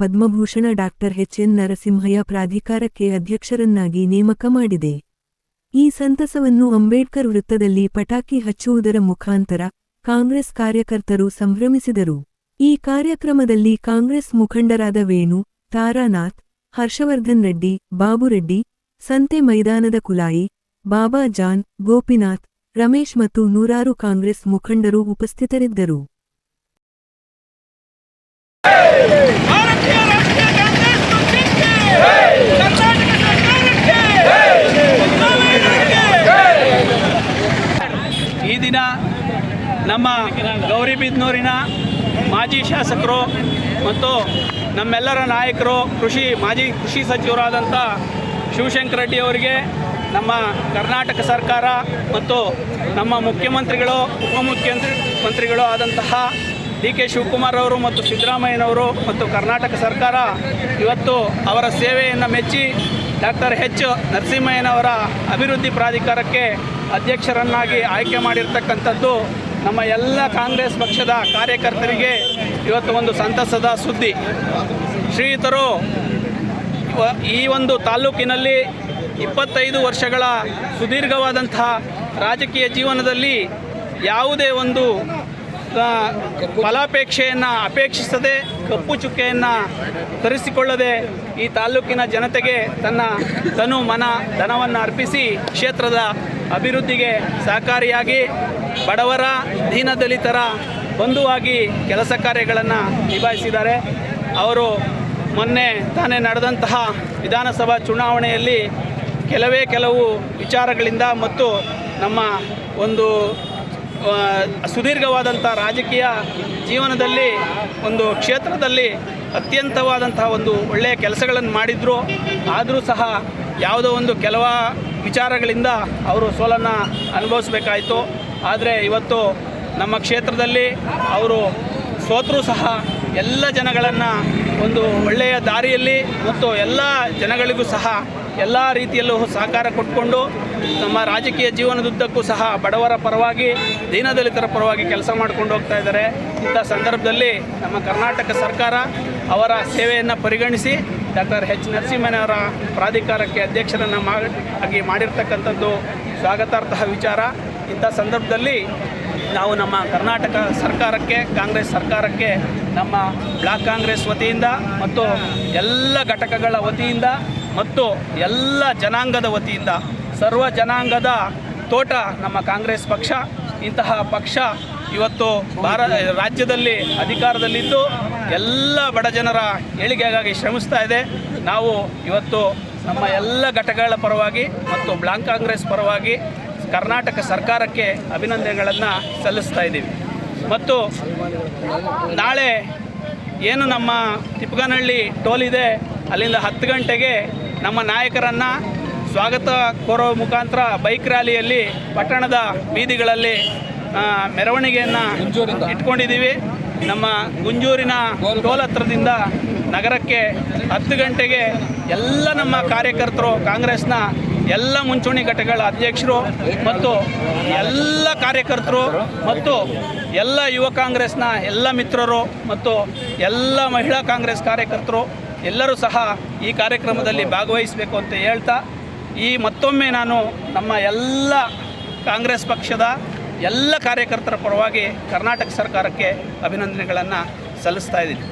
Padmabhushan doctor H N Narasimhaiah ಪ್ರಾಧಿಕಾರಕ್ಕೆ ಅಧ್ಯಕ್ಷರನ್ನಾಗಿ ನೇಮಕ ಮಾಡಿದೆ. ಈ ಸಂತಸವನ್ನು ಅಂಬೇಡ್ಕರ್ ವೃತ್ತದಲ್ಲಿ ಪಟಾಕಿ ಹಚ್ಚುವುದರ ಮುಖಾಂತರ ಕಾಂಗ್ರೆಸ್ ಕಾರ್ಯಕರ್ತರು ಸಂಭ್ರಮಿಸಿದರು. ಈ ಕಾರ್ಯಕ್ರಮದಲ್ಲಿ ಕಾಂಗ್ರೆಸ್ ಮುಖಂಡರಾದ ವೇಣು, ತಾರಾನಾಥ್, ಹರ್ಷವರ್ಧನ್ ರೆಡ್ಡಿ, ಬಾಬುರೆಡ್ಡಿ, ಸಂತೆ ಮೈದಾನದ ಕುಲಾಯಿ, ಬಾಬಾ ಜಾನ್, ಗೋಪಿನಾಥ್ ರಮೇಶ್ ಮತ್ತು ನೂರಾರು ಕಾಂಗ್ರೆಸ್ ಮುಖಂಡರು ಉಪಸ್ಥಿತರಿದ್ದರು. ಈ ದಿನ ನಮ್ಮ ಗೌರಿಬಿದ್ನೂರಿನ ಮಾಜಿ ಶಾಸಕರು ಮತ್ತು ನಮ್ಮೆಲ್ಲರ ನಾಯಕರು, ಕೃಷಿ, ಮಾಜಿ ಕೃಷಿ ಸಚಿವರಾದಂಥ ಶಿವಶಂಕರ ರೆಡ್ಡಿ ಅವರಿಗೆ ನಮ್ಮ ಕರ್ನಾಟಕ ಸರ್ಕಾರ ಮತ್ತು ನಮ್ಮ ಮುಖ್ಯಮಂತ್ರಿಗಳು ಉಪಮುಖ್ಯಮಂತ್ರಿ ಮಂತ್ರಿಗಳು ಆದಂತಹ ಡಿ ಕೆ ಶಿವಕುಮಾರ್ ಅವರು ಮತ್ತು ಸಿದ್ದರಾಮಯ್ಯನವರು ಮತ್ತು ಕರ್ನಾಟಕ ಸರ್ಕಾರ ಇವತ್ತು ಅವರ ಸೇವೆಯನ್ನು ಮೆಚ್ಚಿ ಡಾಕ್ಟರ್ ಎಚ್ ನರಸಿಂಹಯ್ಯನವರ ಅಭಿವೃದ್ಧಿ ಪ್ರಾಧಿಕಾರಕ್ಕೆ ಅಧ್ಯಕ್ಷರನ್ನಾಗಿ ಆಯ್ಕೆ ಮಾಡಿರ್ತಕ್ಕಂಥದ್ದು ನಮ್ಮ ಎಲ್ಲ ಕಾಂಗ್ರೆಸ್ ಪಕ್ಷದ ಕಾರ್ಯಕರ್ತರಿಗೆ ಇವತ್ತು ಒಂದು ಸಂತಸದ ಸುದ್ದಿ. ಶ್ರೀಯುತರು, ಈ ಒಂದು ತಾಲೂಕಿನಲ್ಲಿ ಇಪ್ಪತ್ತೈದು ವರ್ಷಗಳ ಸುದೀರ್ಘವಾದಂತಹ ರಾಜಕೀಯ ಜೀವನದಲ್ಲಿ ಯಾವುದೇ ಒಂದು ಫಲಾಪೇಕ್ಷೆಯನ್ನು ಅಪೇಕ್ಷಿಸದೆ, ಕಪ್ಪು ಚುಕ್ಕೆಯನ್ನು ತರಿಸಿಕೊಳ್ಳದೆ ಈ ತಾಲೂಕಿನ ಜನತೆಗೆ ತನ್ನ ತನು ಮನ, ಧನವನ್ನು ಅರ್ಪಿಸಿ ಕ್ಷೇತ್ರದ ಅಭಿವೃದ್ಧಿಗೆ ಸಹಕಾರಿಯಾಗಿ ಬಡವರ ದೀನದಲಿತರ ಬಂಧುವಾಗಿ ಕೆಲಸ ಕಾರ್ಯಗಳನ್ನು ನಿಭಾಯಿಸಿದ್ದಾರೆ. ಅವರು ಮೊನ್ನೆ ತಾನೇ ನಡೆದಂತಹ ವಿಧಾನಸಭಾ ಚುನಾವಣೆಯಲ್ಲಿ ಕೆಲವೇ ಕೆಲವು ವಿಚಾರಗಳಿಂದ ಮತ್ತು ನಮ್ಮ ಒಂದು ಸುದೀರ್ಘವಾದಂಥ ರಾಜಕೀಯ ಜೀವನದಲ್ಲಿ ಒಂದು ಕ್ಷೇತ್ರದಲ್ಲಿ ಅತ್ಯಂತವಾದಂತಹ ಒಂದು ಒಳ್ಳೆಯ ಕೆಲಸಗಳನ್ನು ಮಾಡಿದ್ರು. ಆದರೂ ಸಹ ಯಾವುದೋ ಒಂದು ಕೆಲವ ವಿಚಾರಗಳಿಂದ ಅವರು ಸೋಲನ್ನು ಅನುಭವಿಸಬೇಕಾಯಿತು. ಆದರೆ ಇವತ್ತು ನಮ್ಮ ಕ್ಷೇತ್ರದಲ್ಲಿ ಅವರು ಸೋತರೂ ಸಹ ಎಲ್ಲ ಜನಗಳನ್ನು ಒಂದು ಒಳ್ಳೆಯ ದಾರಿಯಲ್ಲಿ ಮತ್ತು ಎಲ್ಲ ಜನಗಳಿಗೂ ಸಹ ಎಲ್ಲ ರೀತಿಯಲ್ಲೂ ಸಹಕಾರ ಕೊಟ್ಟುಕೊಂಡು ನಮ್ಮ ರಾಜಕೀಯ ಜೀವನದುದ್ದಕ್ಕೂ ಸಹ ಬಡವರ ಪರವಾಗಿ, ದೀನದಲಿತರ ಪರವಾಗಿ ಕೆಲಸ ಮಾಡ್ಕೊಂಡು ಹೋಗ್ತಾ ಇದ್ದಾರೆ. ಇಂಥ ಸಂದರ್ಭದಲ್ಲಿ ನಮ್ಮ ಕರ್ನಾಟಕ ಸರ್ಕಾರ ಅವರ ಸೇವೆಯನ್ನು ಪರಿಗಣಿಸಿ ಡಾಕ್ಟರ್ ಎಚ್ ನರಸಿಂಹನವರ ಪ್ರಾಧಿಕಾರಕ್ಕೆ ಅಧ್ಯಕ್ಷರನ್ನು ಆಗಿ ಮಾಡಿರ್ತಕ್ಕಂಥದ್ದು ಸ್ವಾಗತಾರ್ಹ ವಿಚಾರ. ಇಂಥ ಸಂದರ್ಭದಲ್ಲಿ ನಾವು ನಮ್ಮ ಕರ್ನಾಟಕ ಸರ್ಕಾರಕ್ಕೆ, ಕಾಂಗ್ರೆಸ್ ಸರ್ಕಾರಕ್ಕೆ, ನಮ್ಮ ಬ್ಲಾಕ್ ಕಾಂಗ್ರೆಸ್ ವತಿಯಿಂದ ಮತ್ತು ಎಲ್ಲ ಘಟಕಗಳ ವತಿಯಿಂದ ಮತ್ತು ಎಲ್ಲ ಜನಾಂಗದ ವತಿಯಿಂದ, ಸರ್ವ ಜನಾಂಗದ ತೋಟ ನಮ್ಮ ಕಾಂಗ್ರೆಸ್ ಪಕ್ಷ, ಇಂತಹ ಪಕ್ಷ ಇವತ್ತು ಭಾರ, ರಾಜ್ಯದಲ್ಲಿ ಅಧಿಕಾರದಲ್ಲಿದ್ದು ಎಲ್ಲ ಬಡ ಜನರ ಏಳಿಗೆಗಾಗಿ ಶ್ರಮಿಸ್ತಾ ಇದೆ. ನಾವು ಇವತ್ತು ನಮ್ಮ ಎಲ್ಲ ಘಟಕಗಳ ಪರವಾಗಿ ಮತ್ತು ಬ್ಲಾಕ್ ಕಾಂಗ್ರೆಸ್ ಪರವಾಗಿ ಕರ್ನಾಟಕ ಸರ್ಕಾರಕ್ಕೆ ಅಭಿನಂದನೆಗಳನ್ನು ಸಲ್ಲಿಸ್ತಾ ಇದ್ದೀವಿ. ಮತ್ತು ನಾಳೆ ಏನು ನಮ್ಮ ತಿಪ್ಪಗನಹಳ್ಳಿ ಟೋಲ್ ಇದೆ, ಅಲ್ಲಿಂದ ಹತ್ತು ಗಂಟೆಗೆ ನಮ್ಮ ನಾಯಕರನ್ನು ಸ್ವಾಗತ ಕೋರೋ ಮುಖಾಂತರ ಬೈಕ್ ರ್ಯಾಲಿಯಲ್ಲಿ ಪಟ್ಟಣದ ಬೀದಿಗಳಲ್ಲಿ ಮೆರವಣಿಗೆಯನ್ನ ಇಟ್ಕೊಂಡಿದ್ದೀವಿ. ನಮ್ಮ ಗುಂಜೂರಿನ ಟೋಲ್ ಹತ್ರದಿಂದ ನಗರಕ್ಕೆ ಹತ್ತು ಗಂಟೆಗೆ ಎಲ್ಲ ನಮ್ಮ ಕಾರ್ಯಕರ್ತರು, ಕಾಂಗ್ರೆಸ್ನ ಎಲ್ಲ ಮುಂಚೂಣಿ ಘಟಕಗಳ ಅಧ್ಯಕ್ಷರು ಮತ್ತು ಎಲ್ಲ ಕಾರ್ಯಕರ್ತರು ಮತ್ತು ಎಲ್ಲ ಯುವ ಕಾಂಗ್ರೆಸ್ನ ಎಲ್ಲ ಮಿತ್ರರು ಮತ್ತು ಎಲ್ಲ ಮಹಿಳಾ ಕಾಂಗ್ರೆಸ್ ಕಾರ್ಯಕರ್ತರು ಎಲ್ಲರೂ ಸಹ ಈ ಕಾರ್ಯಕ್ರಮದಲ್ಲಿ ಭಾಗವಹಿಸಬೇಕು ಅಂತ ಹೇಳ್ತಾ, ಈ ಮತ್ತೊಮ್ಮೆ ನಾನು ನಮ್ಮ ಎಲ್ಲ ಕಾಂಗ್ರೆಸ್ ಪಕ್ಷದ ಎಲ್ಲ ಕಾರ್ಯಕರ್ತರ ಪರವಾಗಿ ಕರ್ನಾಟಕ ಸರ್ಕಾರಕ್ಕೆ ಅಭಿನಂದನೆಗಳನ್ನು ಸಲ್ಲಿಸ್ತಾ ಇದ್ದೀನಿ.